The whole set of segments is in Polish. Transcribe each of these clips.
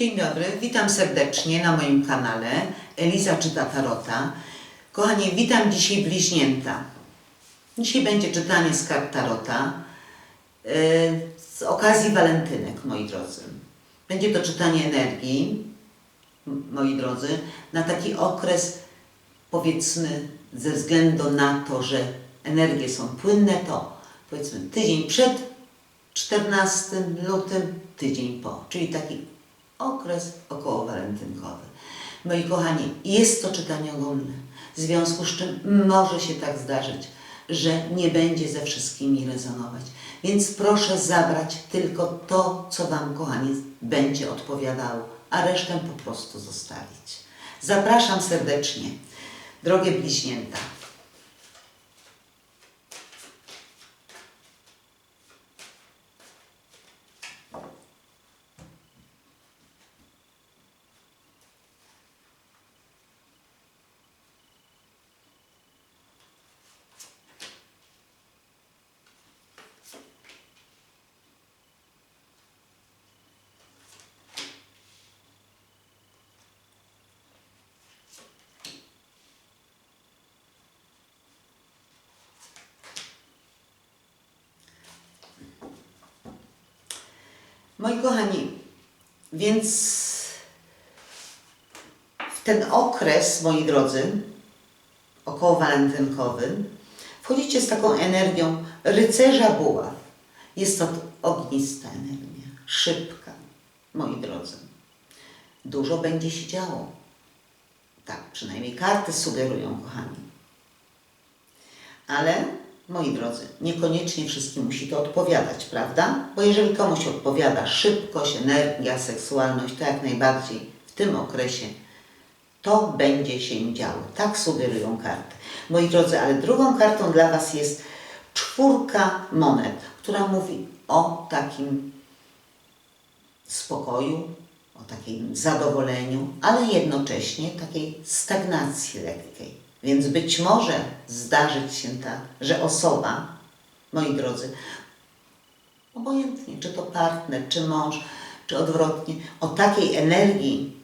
Dzień dobry, witam serdecznie na moim kanale Eliza czyta Tarota. Kochani, witam dzisiaj bliźnięta. Dzisiaj będzie czytanie z kart Tarota yy, z okazji walentynek, moi drodzy. Będzie to czytanie energii, moi drodzy, na taki okres, powiedzmy, ze względu na to, że energie są płynne, to powiedzmy tydzień przed 14 lutym, tydzień po, czyli taki okres około walentynkowy. Moi kochani, jest to czytanie ogólne, w związku z czym może się tak zdarzyć, że nie będzie ze wszystkimi rezonować. Więc proszę zabrać tylko to, co Wam, kochani, będzie odpowiadało, a resztę po prostu zostawić. Zapraszam serdecznie, drogie bliźnięta. Moi kochani, więc w ten okres, moi drodzy, około walentynkowy, wchodzicie z taką energią rycerza buław. Jest to ognista energia, szybka, moi drodzy. Dużo będzie się działo. Tak, przynajmniej karty sugerują, kochani. Ale, moi drodzy, niekoniecznie wszystkim musi to odpowiadać, prawda? Bo jeżeli komuś odpowiada szybkość, energia, seksualność, to jak najbardziej w tym okresie to będzie się działo. Tak sugerują karty. Moi drodzy, ale drugą kartą dla Was jest czwórka monet, która mówi o takim spokoju, o takim zadowoleniu, ale jednocześnie takiej stagnacji lekkiej. Więc być może zdarzyć się tak, że osoba, moi drodzy, obojętnie, czy to partner, czy mąż, czy odwrotnie, o takiej energii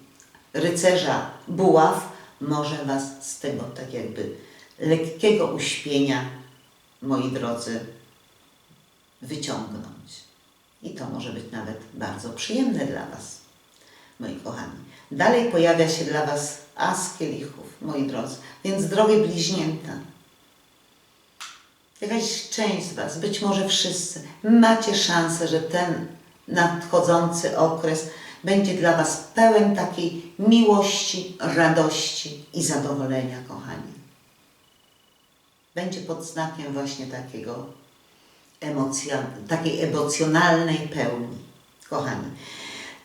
rycerza buław może Was z tego tak jakby lekkiego uśpienia, moi drodzy, wyciągnąć. I to może być nawet bardzo przyjemne dla Was, moi kochani. Dalej pojawia się dla Was as kielichów, moi drodzy. Więc drogie bliźnięta, jakaś część z Was, być może wszyscy, macie szansę, że ten nadchodzący okres będzie dla Was pełen takiej miłości, radości i zadowolenia, kochani. Będzie pod znakiem właśnie takiego emocja, takiej emocjonalnej pełni, kochani.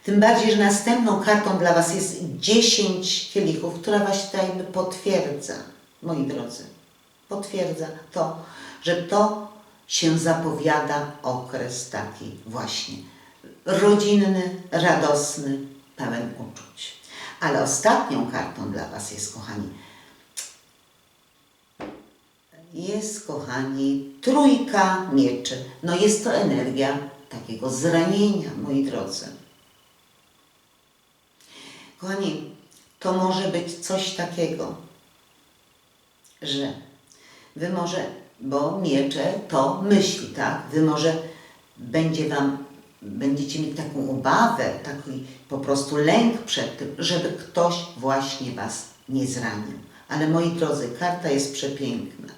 Tym bardziej, że następną kartą dla Was jest 10 kielichów, która właśnie tutaj potwierdza, moi drodzy, potwierdza to, że to się zapowiada okres taki właśnie rodzinny, radosny, pełen uczuć. Ale ostatnią kartą dla Was jest, kochani, jest, kochani, trójka mieczy. No jest to energia takiego zranienia, moi drodzy. Kochani, to może być coś takiego, że wy może, bo miecze to myśli, tak? Wy może będzie wam, będziecie mieć taką obawę, taki po prostu lęk przed tym, żeby ktoś właśnie was nie zranił. Ale moi drodzy, karta jest przepiękna.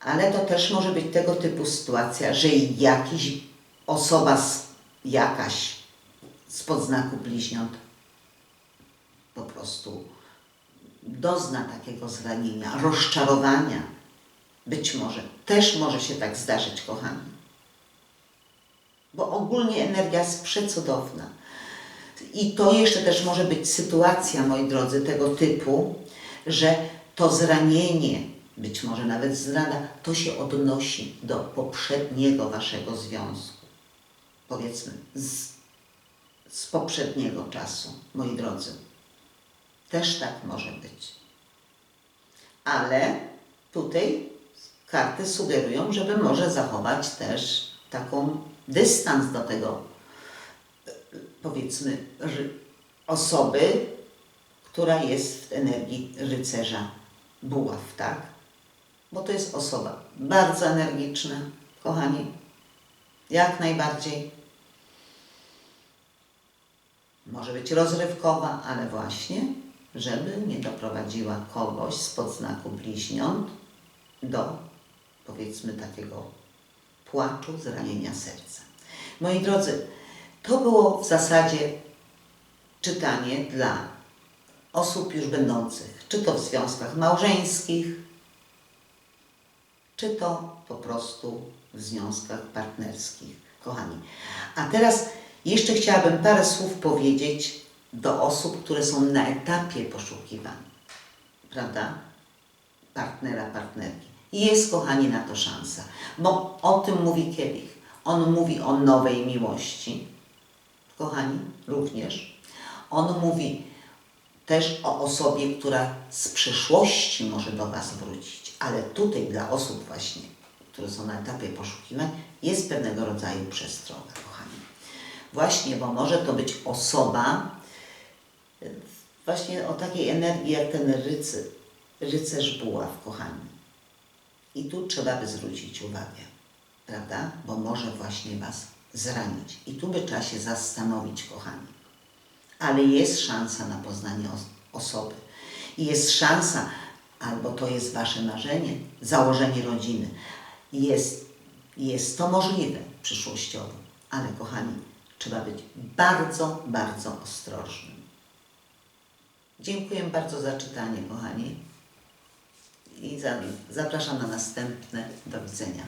Ale to też może być tego typu sytuacja, że jakiś osoba, z, jakaś spod znaku bliźniąt po prostu dozna takiego zranienia, rozczarowania. Być może. Też może się tak zdarzyć, kochani. Bo ogólnie energia jest przecudowna. I to jeszcze też może być sytuacja, moi drodzy, tego typu, że to zranienie, być może nawet zdrada, to się odnosi do poprzedniego waszego związku. Powiedzmy, z, z poprzedniego czasu, moi drodzy. Też tak może być. Ale tutaj karty sugerują, żeby może zachować też taką dystans do tego powiedzmy, osoby, która jest w energii rycerza buław, tak? Bo to jest osoba bardzo energiczna, kochani, jak najbardziej. Może być rozrywkowa, ale właśnie, żeby nie doprowadziła kogoś spod znaku bliźniąt do, powiedzmy, takiego płaczu, zranienia serca. Moi drodzy, to było w zasadzie czytanie dla osób już będących, czy to w związkach małżeńskich, czy to po prostu w związkach partnerskich. Kochani, a teraz jeszcze chciałabym parę słów powiedzieć do osób, które są na etapie poszukiwań, prawda? Partnera, partnerki. Jest, kochani, na to szansa, bo o tym mówi Kielich. On mówi o nowej miłości, kochani, również. On mówi też o osobie, która z przyszłości może do Was wrócić, ale tutaj dla osób właśnie, które są na etapie poszukiwań, jest pewnego rodzaju przestroga. Właśnie, bo może to być osoba y, właśnie o takiej energii jak ten rycy, rycerz buław, kochani. I tu trzeba by zwrócić uwagę, prawda? Bo może właśnie Was zranić. I tu by trzeba się zastanowić, kochani ale jest szansa na poznanie os- osoby. I jest szansa, albo to jest Wasze marzenie, założenie rodziny. Jest, jest to możliwe przyszłościowo, ale kochani, trzeba być bardzo, bardzo ostrożnym. Dziękuję bardzo za czytanie, kochani. I za, zapraszam na następne. Do widzenia.